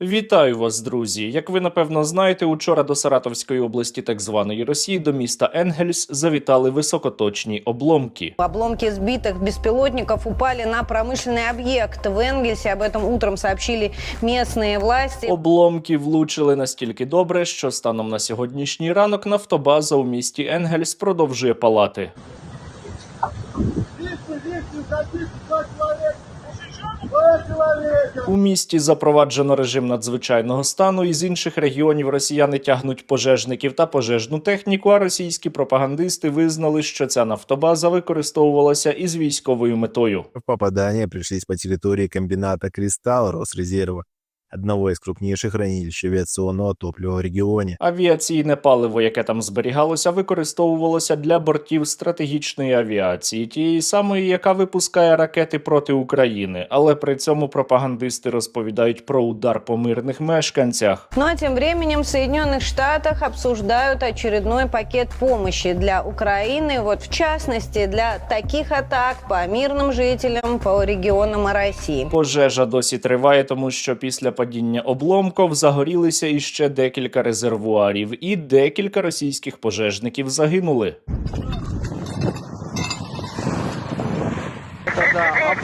Вітаю вас, друзі! Як ви напевно знаєте, учора до Саратовської області так званої Росії до міста Енгельс завітали високоточні обломки. Обломки сбитых беспилотников упали на промышленный объект в Энгельсе. Об этом утром сообщили местные власти. Обломки влучили настільки добре, що станом на сьогоднішній ранок нафтобаза у місті Енгельс продовжує палати. у місті запроваджено режим надзвичайного стану. і з інших регіонів росіяни тягнуть пожежників та пожежну техніку. А російські пропагандисти визнали, що ця нафтобаза використовувалася із військовою метою. Попадання прийшлись по території комбіната Крістал Росрезерва, одного из крупнейших хранилищ авиационного топлива в регионе. Авіаційне паливо, яке там зберігалося, використовувалося для бортів стратегічної авіації, тієї самої, яка випускає ракети проти України. Але при цьому пропагандисти розповідають про удар по мирних мешканцях. Ну а тем временем в Соединенных Штатах обсуждают очередной пакет помощи для Украины. Вот в частности для таких атак по мирным жителям, по регионам России. Пожежа досі триває, тому що після падіння обломков загорілися іще декілька резервуарів, і декілька російських пожежників загинули.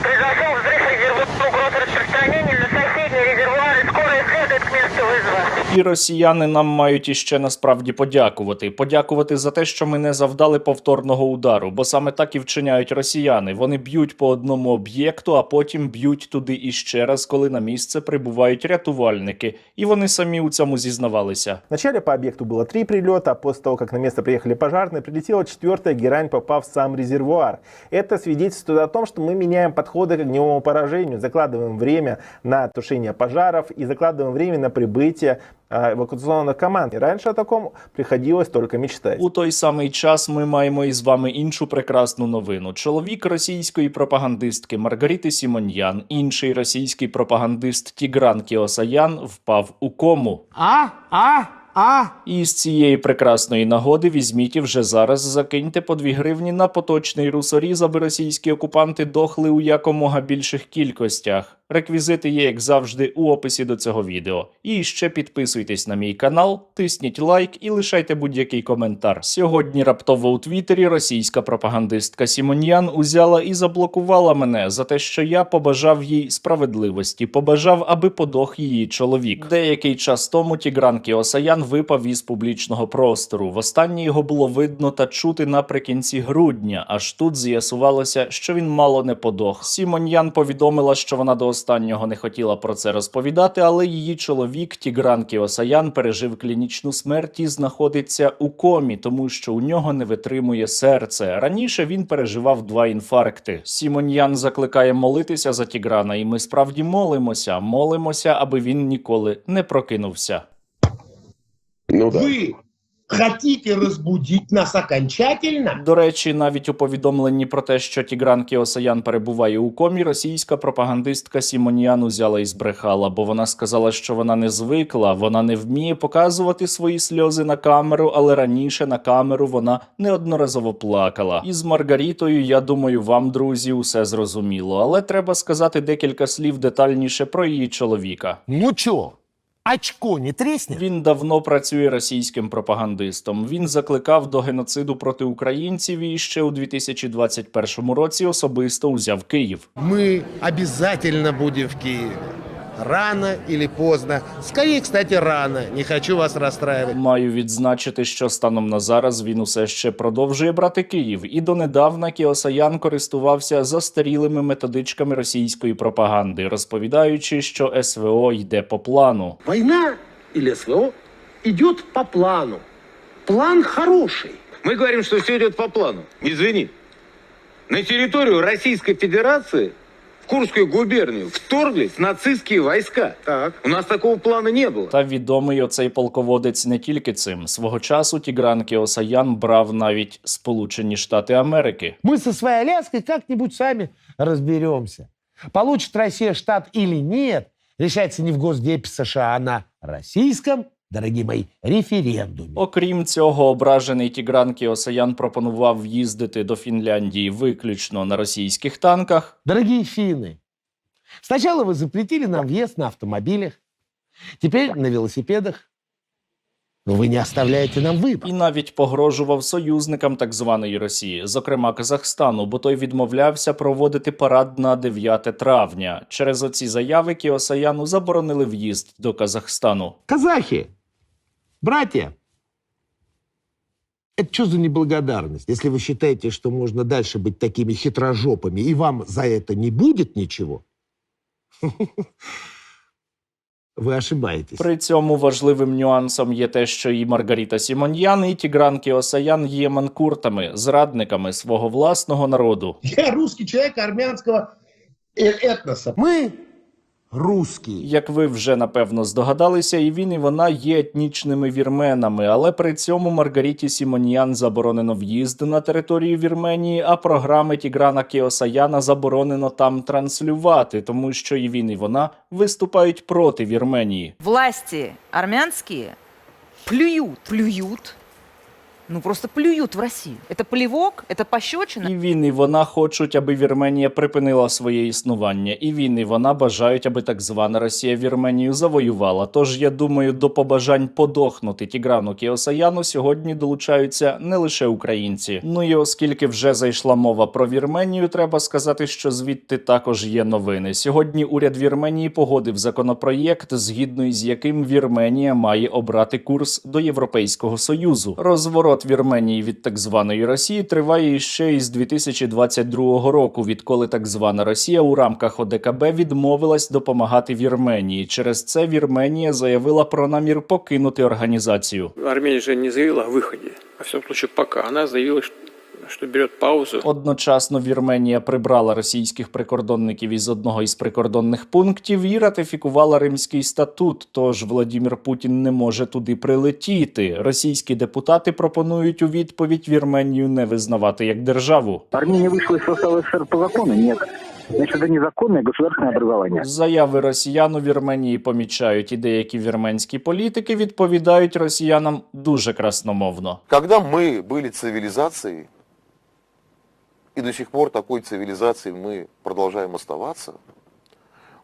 Произошел взрыв І росіяни нам мають іще насправді подякувати. Подякувати за те, що ми не завдали повторного удару, бо саме так і вчиняють росіяни. Вони б'ють по одному об'єкту, а потім б'ють туди іще раз, коли на місце прибувають рятувальники. І вони самі у цьому зізнавалися. Вначале по объекту было три прилета, а после того, как на место приехали пожарные, прилетела четвертая герань, попав в сам резервуар. Это свидетельствует о том, что мы меняем подходы к огневому поражению, закладываем время на тушение пожаров и закладываем время на прибытие а, эвакуационных команд. І раньше о таком приходилось только мечтати. У той самий час ми маємо із вами іншу прекрасну новину. Чоловік російської пропагандистки Маргарити Сімоньян, інший російський пропагандист Тігран Кіосаян впав у кому. А? А? А? І з цієї прекрасної нагоди візьміть і вже зараз закиньте по 2 гривні на поточний русоріз, аби російські окупанти дохли у якомога більших кількостях. Реквізити є, як завжди, у описі до цього відео. І ще підписуйтесь на мій канал, тисніть лайк і лишайте будь-який коментар. Сьогодні раптово у Твіттері російська пропагандистка Сімоньян узяла і заблокувала мене за те, що я побажав їй справедливості, побажав, аби подох її чоловік. Деякий час тому Тігран Кіосаян випав із публічного простору. Востаннє його було видно та чути наприкінці грудня. Аж тут з'ясувалося, що він мало не подох. Сімоньян повідомила, що вона до останнього не хотіла про це розповідати, але її чоловік Тігран Кіосаян пережив клінічну смерть і знаходиться у комі, тому що у нього не витримує серце. Раніше він переживав два інфаркти. Сімоньян закликає молитися за Тіграна, і ми справді молимося, молимося, аби він ніколи не прокинувся. Ну да. Вы хотите разбудить нас окончательно? До речі, навіть у повідомленні про те, що Тігран Кіосаян перебуває у комі, російська пропагандистка Сімоніан узяла і збрехала, бо вона сказала, що вона не звикла, вона не вміє показувати свої сльози на камеру, але раніше на камеру вона неодноразово плакала. І з Маргарітою, я думаю, вам, друзі, усе зрозуміло. Але треба сказати декілька слів детальніше про її чоловіка. Ну чё, очко не трісне. Він давно працює російським пропагандистом. Він закликав до геноциду проти українців і ще у 2021 році особисто узяв Київ. Ми обов'язково будемо в Киеве. Рано или поздно. Скорее, кстати, рано. Не хочу вас расстраивать. Маю відзначити, що станом на зараз він усе ще продовжує брати Київ, і донедавна Кіосаян користувався застарілими методичками російської пропаганди, розповідаючи, що СВО йде по плану. Война или СВО идет по плану. План хороший. Мы говорим, что все идет по плану. Извини. На территорию Российской Федерации в Курскую губернию вторглись нацистские войска. Так. У нас такого плана не было. Та відомий оцей полководець не тільки цим. Свого часу Тігран Кіосаян брав навіть Сполучені Штати Америки. Мы со своей Аляской как-нибудь сами разберемся. Получит Россия штат или нет, решается не в Госдепе США, а на российском, дорогие мои, референдуме. Окрім цього, ображений Тігран Кіосаян пропонував їздити до Фінляндії виключно на російських танках. Дорогие финны, сначала вы запретили нам въезд на автомобилях, Теперь на велосипедах. Но вы не оставляете нам выбор. і навіть погрожував союзникам так званої Росії, зокрема Казахстану, бо той відмовлявся проводити парад на 9 травня. Через оці заяви Кіосаяну заборонили в'їзд до Казахстану. Казахи, братья, это что за неблагодарность? Если вы считаете, что можно дальше быть такими хитрожопами, и вам за это не будет ничего, вы ошибаетесь. При цьому важливим нюансом є те, що і Маргаріта Сімоньян, і Тігран Кіосаян є манкуртами, зрадниками свого власного народу. Я русский человек армянского э- этноса. Мы. Як ви вже напевно здогадалися, і він, і вона є етнічними вірменами, але при цьому Маргаріті Сімоньян заборонено в'їзд на територію Вірменії, а програми Тіграна Кіосаяна заборонено там транслювати, тому що і він, і вона виступають проти Вірменії. власти армянские плюют, плюют, ну просто плюют в Россию. Это плевок, это пощечина. І він, і вона хочуть, аби Вірменія припинила своє існування. І він, і вона бажають, аби так звана Росія Вірменію завоювала. Тож я думаю, до побажань подохнути Тіграну Кіосаяну сьогодні долучаються не лише українці. Ну і оскільки вже зайшла мова про Вірменію, треба сказати, що звідти також є новини. Сьогодні уряд Вірменії погодив законопроєкт, згідно із яким Вірменія має обрати курс до Європейського союзу. Розворот Вірменії від так званої Росії триває ще із 2022 року, відколи так звана Росія у рамках ОДКБ відмовилась допомагати Вірменії. Через це Вірменія заявила про намір покинути організацію. Армія вже не заявила о виході. А в цьому випадку поки. Вона заявила, что, что берет паузу. Одночасно Вірменія прибрала російських прикордонників із одного із прикордонних пунктів і ратифікувала Римський статут. Тож Владімір Путін не може туди прилетіти. Російські депутати пропонують у відповідь Вірменію не визнавати як державу. Армения вышла из состава СССР по закону? Нет. Значит, это незаконное государственное образование. Заяви росіян у Вірменії помічають, і деякі вірменські політики відповідають росіянам дуже красномовно. Когда мы были цивилизацией, и до сих пор такой цивилизацией мы продолжаем оставаться,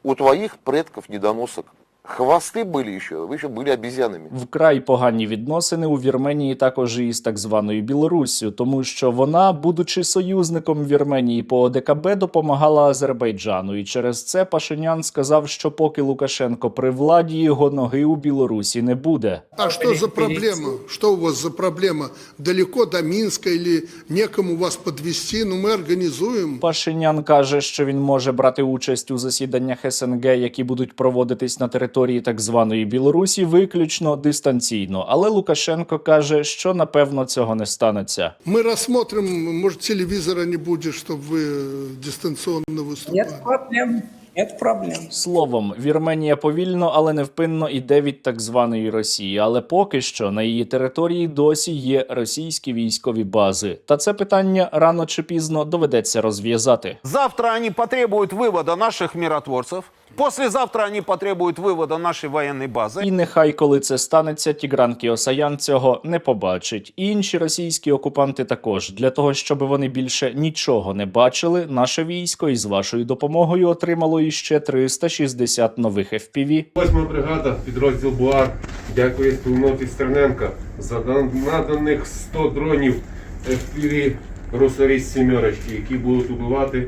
у твоих предков недоносок хвосты были еще, вы еще были обезьянами. Вкрай погані відносини у Вірменії також і з так званою Білоруссю, тому що вона, будучи союзником Вірменії по ОДКБ, допомагала Азербайджану. І через це Пашинян сказав, що поки Лукашенко при владі його ноги у Білорусі не буде. А что за проблема? Что у вас за проблема? Далеко до Минска или некому вас подвести? Ну, мы организуем. Пашинян каже, що він може брати участь у засіданнях СНГ, які будуть проводитись на території так званої Білорусі, виключно дистанційно. Але Лукашенко каже, що напевно цього не станеться. Мы рассмотрим, может, телевизора не будет, чтобы вы э, дистанционно выступали. проблем. Нет проблем. Словом, Вірменія повільно, але невпинно іде від так званої Росії. Але поки що на її території досі є російські військові бази. Та це питання рано чи пізно доведеться розв'язати. Завтра они потребуют вывода наших миротворцев. Послезавтра они потребуют вывода нашей военной базы. І нехай, коли це станеться, Тігран Кіосаян цього не побачить. І інші російські окупанти також для того, щоб вони більше нічого не бачили. Наше військо із вашою допомогою отримало іще 360 нових FPV. Восьма бригада, підрозділ БУАР, дякує спільноті Стерненка за наданих 100 дронів FPV «Русоріс сімерочки, які будуть убивати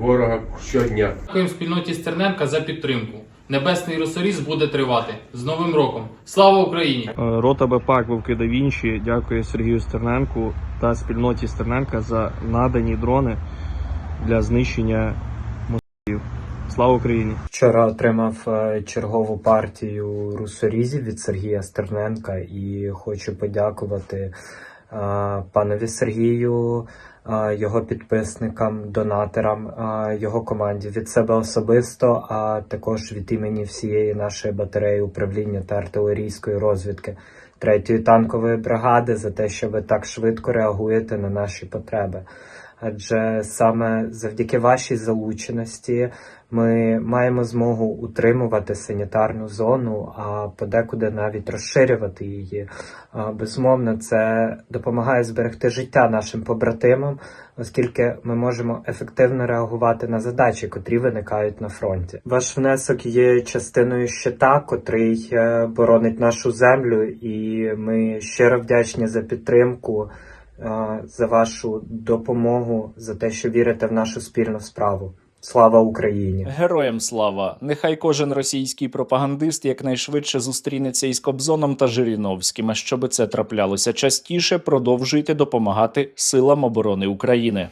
ворога щодня. Дякуємо спільноті Стерненка за підтримку. Небесний росоріз буде тривати. З Новим роком! Слава Україні! Рота БПАК Вовки да Вінчі дякує Сергію Стерненку та спільноті Стерненка за надані дрони для знищення москалів. Слава Україні! Вчора отримав е, чергову партію русорізів від Сергія Стерненка і хочу подякувати е, панові Сергію, е, його підписникам, донаторам, е, його команді від себе особисто, а також від імені всієї нашої батареї управління та артилерійської розвідки третьої танкової бригади за те, що ви так швидко реагуєте на наші потреби. Адже саме завдяки вашій залученості ми маємо змогу утримувати санітарну зону, а подекуди навіть розширювати її. Безумовно, це допомагає зберегти життя нашим побратимам, оскільки ми можемо ефективно реагувати на задачі, котрі виникають на фронті. Ваш внесок є частиною щита, котрий е, боронить нашу землю, і ми щиро вдячні за підтримку, за вашу допомогу, за те, що вірите в нашу спільну справу. Слава Україні! Героям слава! Нехай кожен російський пропагандист якнайшвидше зустрінеться із Кобзоном та Жириновським. А щоби це траплялося частіше, продовжуйте допомагати силам оборони України.